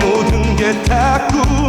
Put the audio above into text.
모든 게 다 꿈.